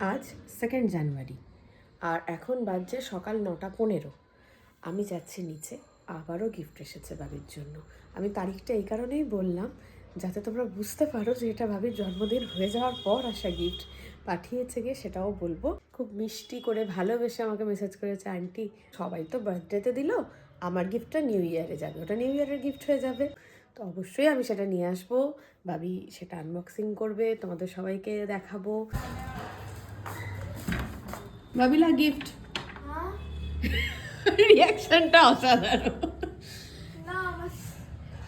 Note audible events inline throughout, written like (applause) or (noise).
আজ সেকেন্ড জানুয়ারি আর এখন বাজছে সকাল নটা পনেরো। আমি যাচ্ছি নিচে, আবারও গিফট এসেছে বাবির জন্য। আমি তারিখটা এই কারণেই বললাম, যাতে তোমরা বুঝতে পারো যে এটা ভাবির জন্মদিন হয়ে যাওয়ার পর আসা গিফট পাঠিয়েছে গিয়ে সেটাও বলব। খুব মিষ্টি করে ভালোবেসে আমাকে মেসেজ করেছে, আন্টি, সবাই তো বার্থডেতে দিল, আমার গিফটটা নিউ ইয়ারে যাবে। ওটা নিউ ইয়ারের গিফট হয়ে যাবে। তো অবশ্যই আমি সেটা নিয়ে আসব। ভাবি সেটা আনবক্সিং করবে, তোমাদের সবাইকে দেখাবো। বাবিলা গিফট রিয়াকশনটা অসাধারণ।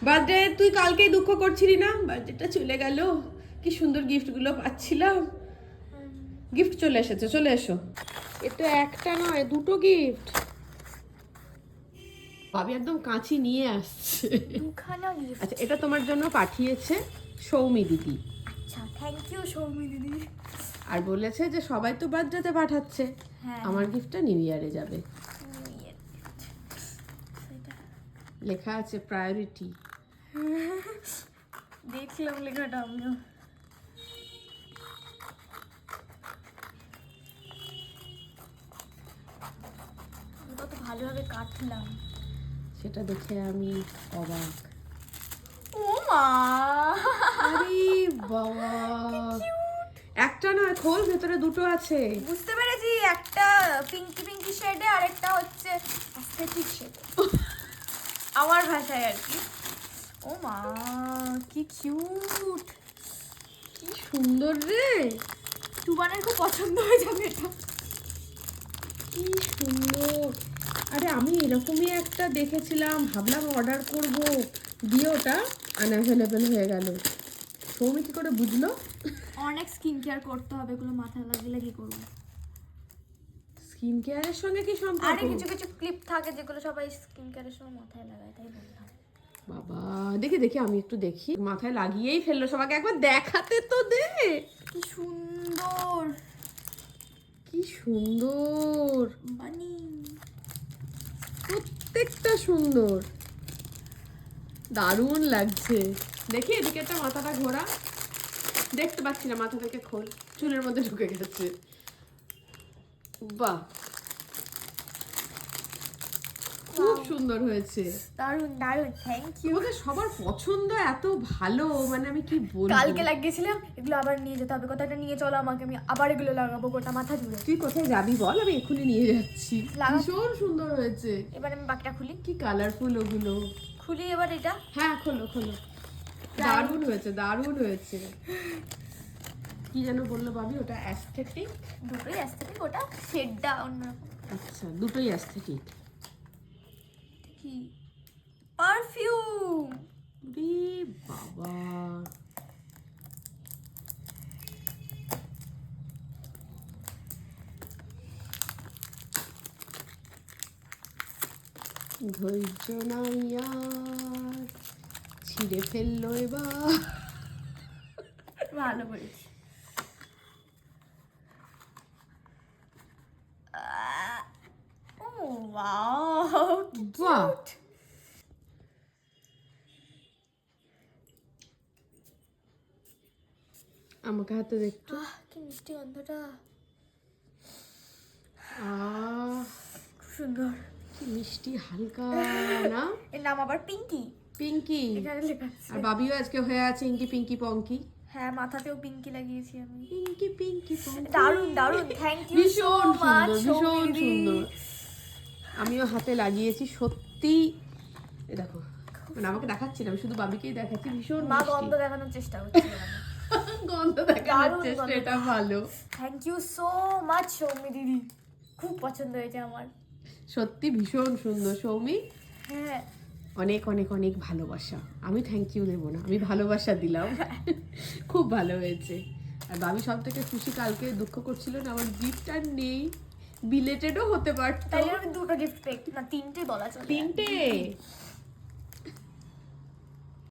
বার্থডে তুই কালকেই দুঃখ করছিলি না? বার্থডেটা চলে গেল। কি সুন্দর গিফটগুলো পাচ্ছিলাম। গিফট চলে এসেছে চলে এসো। এ তো একটা নয় দুটো গিফট ভাবি একদম কাঁচি নিয়ে আসছে। আচ্ছা এটা তোমার জন্য পাঠিয়েছে সৌমি দিদি। আচ্ছা থ্যাংক ইউ সৌমি দিদি। আর বলেছে যে সবাই তো বার্থডেতে পাঠাচ্ছে। হ্যাঁ। আমার গিফটটা নিউ ইয়ারে যাবে। লেখা আছে প্রায়োরিটি দেখলাম লেখাটা আমিও আমি কত ভালোভাবে কাটলাম। সেটা দেখে আমি অবাক। ও মা! আরে বাবা! একটা নয় খোল ভেতরে দুটো আছে। বুঝতে পেরেছি একটা পিঙ্কি পিঙ্কি শেডে আর একটা হচ্ছে অ্যাস্থেটিক শেডে আমার ভাষায় আর কি। ও মা কি কিউট কি সুন্দর রে! টুবানের খুব পছন্দ হয়ে যাবে এটা। কি সুন্দর! আরে আমি এরকমই একটা দেখেছিলাম ভাবলাম অর্ডার করব। দিয়ে ওটা আনঅ্যাভেলেবেল হয়ে গেল। সৌমি কি করে বুঝলো? অনেক স্কিন কেয়ার করতে হবে এগুলো মাথায় লাগলে কি করব? স্কিন কেয়ারের সঙ্গে কি সম্পর্ক? আরে কিছু কিছু ক্লিপ থাকে যেগুলো সবাই স্কিন কেয়ারের সময় মাথায় লাগায় তাই বললাম। বাবা দেখি দেখি আমি একটু দেখি। মাথায় লাগিয়েই ফেলল সবাইকে একবার দেখাতে তো দে। কি সুন্দর। কি সুন্দর। বানি। প্রত্যেকটা সুন্দর। দারুণ লাগছে। দেখি এদিকে একটা মাথাটা ঘোরা। দেখতে পাচ্ছি না মাথা থেকে খোল। চুলের মধ্যে ঢুকে গেছে। বাহ। খুব সুন্দর হয়েছে। দারুণ দারুণ থ্যাংক ইউ সবার পছন্দ এত ভালো মানে আমি কি বলব? কালকে লাগিয়েছিলাম এগুলো আবার নিয়ে যেতে হবে। কোথাও একটা নিয়ে চলো আমাকে আমি আবার এগুলো লাগাবো গোটা মাথা জুড়ে। তুই কোথায় যাবি বল? আমি এক্ষুনি নিয়ে যাচ্ছি। ভীষণ সুন্দর হয়েছে। এবার আমি বাকিটা খুলি। কি কালারফুল ওগুলো। খুলি এবার এটা। হ্যাঁ খোলো খোলো। দারুণ হয়েছে দারুণ হয়েছে। কি যেন বলল ভাবি ওটা অ্যাস্থেটিক দুটোই ঠিক ওটা শেডটা অন্যরকম আচ্ছা দুটোই অ্যাস্থেটিক কি? পারফিউম রে বাবা। ধৈর্য নাই আর। ছিঁড়ে ফেলল এবার। ভালো ওয়াও আমাকে হাতে দেখতো কি মিষ্টি গন্ধটা। খুব সুন্দর। কি মিষ্টি হালকা না? এর নাম আবার পিঙ্কি। পিঙ্কি? আর বাবিও আজকে হয়ে আছে ইঙ্কি পিঙ্কি পঙ্কি। হ্যাঁ মাথাতেও পিঙ্কি লাগিয়েছি আমি। পিঙ্কি পিঙ্কি দারুণ দারুণ থ্যাংক ইউ ভীষণ সুন্দর ভীষণ সুন্দর। আমিও হাতে লাগিয়েছি সত্যি। দেখো মানে আমাকে দেখাচ্ছি না আমি শুধু বাবিকেই দেখাচ্ছি ভীষণ মা গন্ধ দেখানোর চেষ্টা করছি (laughs) গন্ধ দেখানোর চেষ্টা এটা ভালো। Thank you so much Soumi দিদি খুব পছন্দ হয়েছে আমার। সত্যি ভীষণ সুন্দর সৌমি। হ্যাঁ অনেক অনেক অনেক ভালোবাসা। আমি থ্যাংক ইউ দেবো না আমি ভালোবাসা দিলাম। খুব ভালো হয়েছে। আর বাবি সব থেকে খুশি কালকে দুঃখ করছিল না আমার গিফট আর নেই। বিলেটেডও হতে পারতো। তাহলে আমি দুটো গিফট পেয়ে না তিনটে বলা চলে। তিনটে?